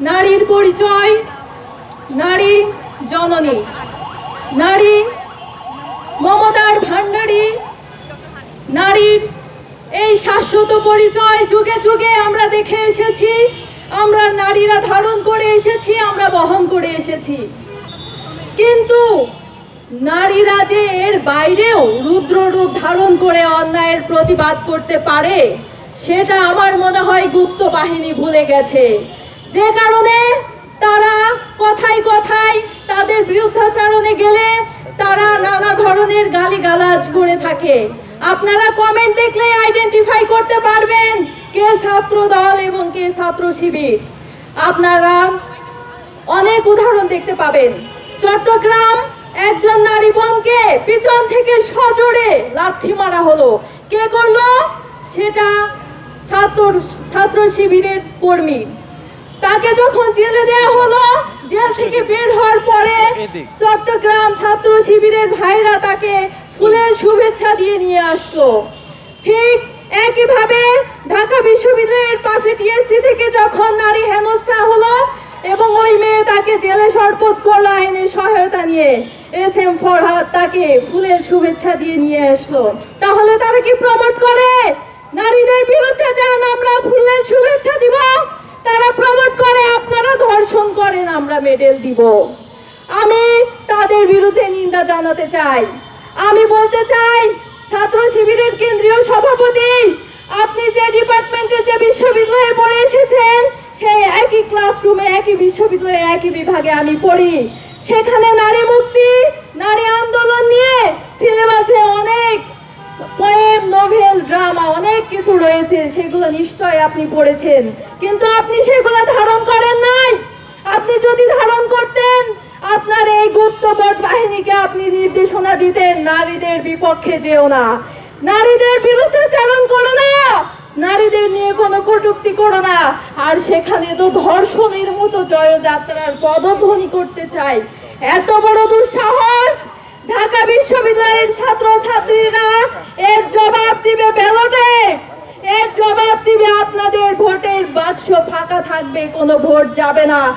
নারীর পরিচয়, নারী জননী, নারী মমতার ভাণ্ডারী নারীর এই শাশ্বত পরিচয় যুগে যুগে আমরা দেখে এসেছি, আমরা নারীরা ধারণ করে এসেছি, আমরা বহন করে এসেছি। কিন্তু নারীরা যে এর বাইরেও রুদ্র রূপ ধারণ করে অন্যায়ের প্রতিবাদ করতে পারে সেটা আমার মনে হয় গুপ্ত বাহিনী ভুলে গেছে। যে কারণে তারা কথায় কথায় তাদের বিরুদ্ধাচরণে গেলে তারা নানা ধরনের গালিগালাজ করে থাকে। আপনারা কমেন্ট দেখলে আইডেন্টিফাই করতে পারবেন কে ছাত্র দল এবং কে ছাত্র শিবির। আপনারা অনেক উদাহরণ দেখতে পাবেন। চট্টগ্রাম একজন নারী বোনকে পিছন থেকে সজোরে লাথি মারা হলো। কে করল? সেটা ছাত্র ছাত্র শিবিরের কর্মী। তাকে যখন জেলে দেওয়া হলো জেল থেকে বের হওয়ার পরে চট্টগ্রাম ছাত্র শিবিরের ভাইরা তাকে ফুলের শুভেচ্ছা দিয়ে নিয়ে আসলো। ঠিক একইভাবে ঢাকা বিশ্ববিদ্যালয়ের পাশে টিএসসি থেকে যখন নারী হেনস্থা হলো এবং ওই মেয়ে তাকে জেলে শরপত করল আইনের সহায়তা নিয়ে এস এম ফরহাদ তাকে ফুলের শুভেচ্ছা দিয়ে নিয়ে আসলো। তাহলে তারা কি প্রমোট করে নারীদের বিরুদ্ধে যান আমরা ফুলের শুভেচ্ছা দিব তারা প্রমোট করে আপনারা ধর্ষণ করেন আমরা মেডেল দিব। আমি তাদের বিরুদ্ধে নিন্দা জানাতে চাই। আমি বলতে চাই, ছাত্র শিবিরের কেন্দ্রীয় সভাপতি, আপনি যে ডিপার্টমেন্টে যে বিশ্ববিদ্যালয়ে পড়ে এসেছেন, সেই একই ক্লাসরুমে, একই বিশ্ববিদ্যালয়ে, একই বিভাগে আমি পড়ি। সেখানে নারী মুক্তি, নারী আন্দোলন নিয়ে সিলেবাসে অনেক পোয়েম নোভেল ড্রামা অনেক কিছু রয়েছে, সেগুলো নিশ্চয় আপনি পড়েছেন। কিন্তু আপনি সেগুলো ধারণ করেন নাই। আপনি যদি ধারণ করতেন, আপনার এই গুপ্তবট বাহিনীকে আপনি নির্দেশনা দিতেন, নারীদের বিপক্ষে যেও না। নারীদের বিরুদ্ধে চারণ করো না। নারীদের নিয়ে কোনো কটুক্তি করো না। আর সেখানে তো ধর্ষণের মতো জয়যাত্রার পদধ্বনি করতে চাই। এত বড় দুঃসাহস! ঢাকা বিশ্ববিদ্যালয়ের ছাত্র ছাত্রীরা এর জবাব দিবে ব্যালটে। এর জবাব দিবে আপনাদের ভোটের বাক্স ফাঁকা থাকবে, কোনো ভোট যাবে না।